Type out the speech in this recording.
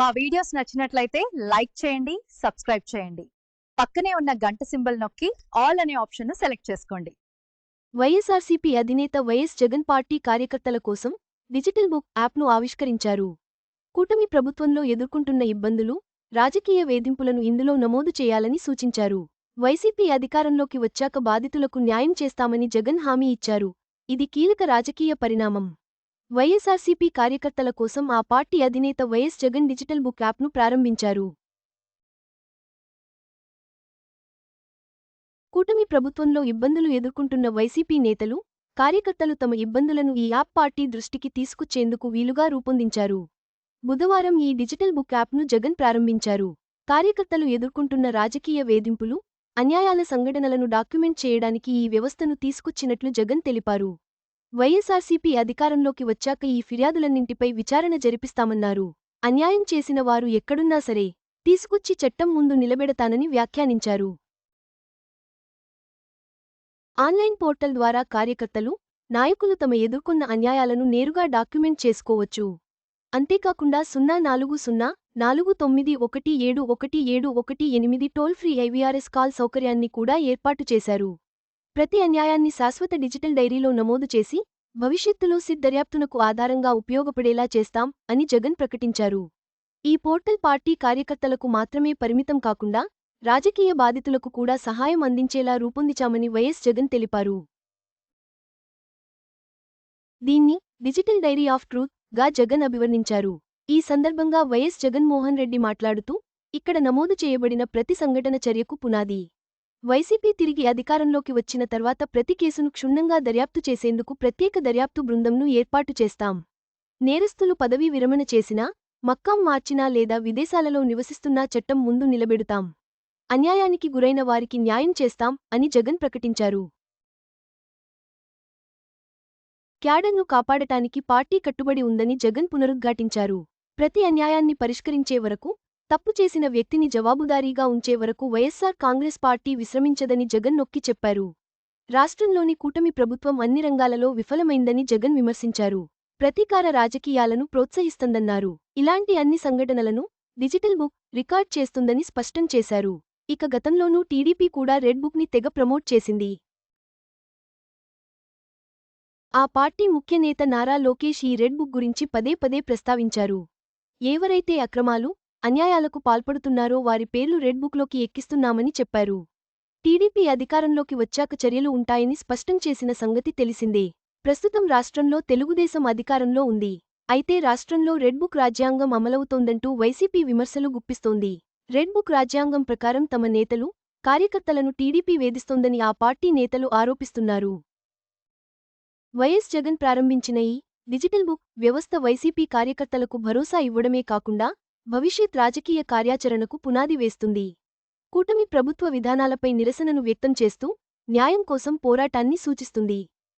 మా వీడియోస్ నచ్చినట్లయితే లైక్ చేయండి సబ్స్క్రైబ్ చేయండి. పక్కనే ఉన్న గంట సింబల్ నొక్కి ఆల్ అనే ఆప్షన్ను సెలెక్ట్ చేసుకోండి. వైఎస్ఆర్సీపీ అధినేత వైఎస్ జగన్ పార్టీ కార్యకర్తల కోసం డిజిటల్ బుక్ యాప్ను ఆవిష్కరించారు. కూటమి ప్రభుత్వంలో ఎదుర్కొంటున్న ఇబ్బందులు రాజకీయ వేధింపులను ఇందులో నమోదు చేయాలని సూచించారు. వైసీపీ అధికారంలోకి వచ్చాక బాధితులకు న్యాయం చేస్తామని జగన్ హామీ ఇచ్చారు. ఇది కీలక రాజకీయ పరిణామం. వైఎస్ఆర్సీపీ కార్యకర్తల కోసం ఆ పార్టీ అధినేత వైఎస్ జగన్ డిజిటల్ బుక్ యాప్ను ప్రారంభించారు. కూటమి ప్రభుత్వంలో ఇబ్బందులు ఎదుర్కొంటున్న వైసీపీ నేతలు కార్యకర్తలు తమ ఇబ్బందులను ఈ యాప్ పార్టీ దృష్టికి తీసుకొచ్చేందుకు వీలుగా రూపొందించారు. బుధవారం ఈ డిజిటల్ బుక్ యాప్ను జగన్ ప్రారంభించారు. కార్యకర్తలు ఎదుర్కొంటున్న రాజకీయ వేధింపులు అన్యాయాల సంఘటనలను డాక్యుమెంట్ చేయడానికి ఈ వ్యవస్థను తీసుకొచ్చినట్లు జగన్ తెలిపారు. వైఎస్ఆర్సీపీ అధికారంలోకి వచ్చాక ఈ ఫిర్యాదులన్నింటిపై విచారణ జరిపిస్తామన్నారు. అన్యాయం చేసిన వారు ఎక్కడున్నా సరే తీసుకొచ్చి చట్టం ముందు నిలబెడతానని వ్యాఖ్యానించారు. ఆన్లైన్ పోర్టల్ ద్వారా కార్యకర్తలు నాయకులు తమ ఎదుర్కొన్న అన్యాయాలను నేరుగా డాక్యుమెంట్ చేసుకోవచ్చు. అంతేకాకుండా సున్నా నాలుగు సున్నా నాలుగు తొమ్మిది ఒకటి ఏడు ఒకటి ఏడు ఒకటి ఎనిమిది టోల్ ఫ్రీ ఐవీఆర్ఎస్ కాల్ సౌకర్యాన్ని కూడా ఏర్పాటు చేశారు. ప్రతి అన్యాయాన్ని శాశ్వత డిజిటల్ డైరీలో నమోదు చేసి భవిష్యత్తులో సిద్ దర్యాప్తునకు ఆధారంగా ఉపయోగపడేలా చేస్తాం అని జగన్ ప్రకటించారు. ఈ పోర్టల్ పార్టీ కార్యకర్తలకు మాత్రమే పరిమితం కాకుండా రాజకీయ బాధితులకు కూడా సహాయం అందించేలా రూపొందించామని వైఎస్ జగన్ తెలిపారు. దీన్ని డిజిటల్ డైరీ ఆఫ్ ట్రూత్గా జగన్ అభివర్ణించారు. ఈ సందర్భంగా వైఎస్ జగన్మోహన్ రెడ్డి మాట్లాడుతూ ఇక్కడ నమోదు చేయబడిన ప్రతి సంఘటన చర్యకు పునాది. వైసీపీ తిరిగి అధికారంలోకి వచ్చిన తర్వాత ప్రతి కేసును క్షుణ్ణంగా దర్యాప్తు చేసేందుకు ప్రత్యేక దర్యాప్తు బృందంను ఏర్పాటు చేస్తాం. నేరస్తులు పదవీ విరమణ చేసినా మక్కం మార్చినా లేదా విదేశాలలో నివసిస్తున్నా చట్టం ముందు నిలబెడుతాం. అన్యాయానికి గురైన వారికి న్యాయం చేస్తాం అని జగన్ ప్రకటించారు. క్యాడర్ను కాపాడటానికి పార్టీ కట్టుబడి ఉందని జగన్ పునరుద్ఘాటించారు. ప్రతి అన్యాయాన్ని పరిష్కరించే వరకు తప్పు చేసిన వ్యక్తిని జవాబుదారీగా ఉంచే వరకు వైఎస్సార్ కాంగ్రెస్ పార్టీ విశ్రమించదని జగన్ నొక్కి చెప్పారు. రాష్ట్రంలోని కూటమి ప్రభుత్వం అన్ని రంగాలలో విఫలమైందని జగన్ విమర్శించారు. ప్రతీకార రాజకీయాలను ప్రోత్సహిస్తుందన్నారు. ఇలాంటి అన్ని సంఘటనలను డిజిటల్ బుక్ రికార్డ్ చేస్తుందని స్పష్టం చేశారు. ఇక గతంలోనూ టీడీపీ కూడా రెడ్ బుక్ని తెగ ప్రమోట్ చేసింది. ఆ పార్టీ ముఖ్యనేత నారా లోకేష్ ఈ రెడ్ బుక్ గురించి పదే పదే ప్రస్తావించారు. ఎవరైతే అక్రమాలు అన్యాయాలకు పాల్పడుతున్నారో వారి పేర్లు రెడ్ బుక్లోకి ఎక్కిస్తున్నామని చెప్పారు. టీడీపీ అధికారంలోకి వచ్చాక చర్యలు ఉంటాయని స్పష్టం చేసిన సంగతి తెలిసిందే. ప్రస్తుతం రాష్ట్రంలో తెలుగుదేశం అధికారంలో ఉంది. అయితే రాష్ట్రంలో రెడ్ బుక్ రాజ్యాంగం అమలవుతోందంటూ వైసీపీ విమర్శలు గుప్పిస్తోంది. రెడ్ బుక్ రాజ్యాంగం ప్రకారం తమ నేతలు కార్యకర్తలను టీడీపీ వేధిస్తోందని ఆ పార్టీ నేతలు ఆరోపిస్తున్నారు. వైఎస్ జగన్ ప్రారంభించిన ఈ డిజిటల్ బుక్ వ్యవస్థ వైసీపీ కార్యకర్తలకు భరోసా ఇవ్వడమే కాకుండా భవిష్యత్ రాజకీయ కార్యాచరణకు పునాది వేస్తుంది. కూటమి ప్రభుత్వ విధానాలపై నిరసనను వ్యక్తం చేస్తూ న్యాయం కోసం పోరాటాన్ని సూచిస్తుంది.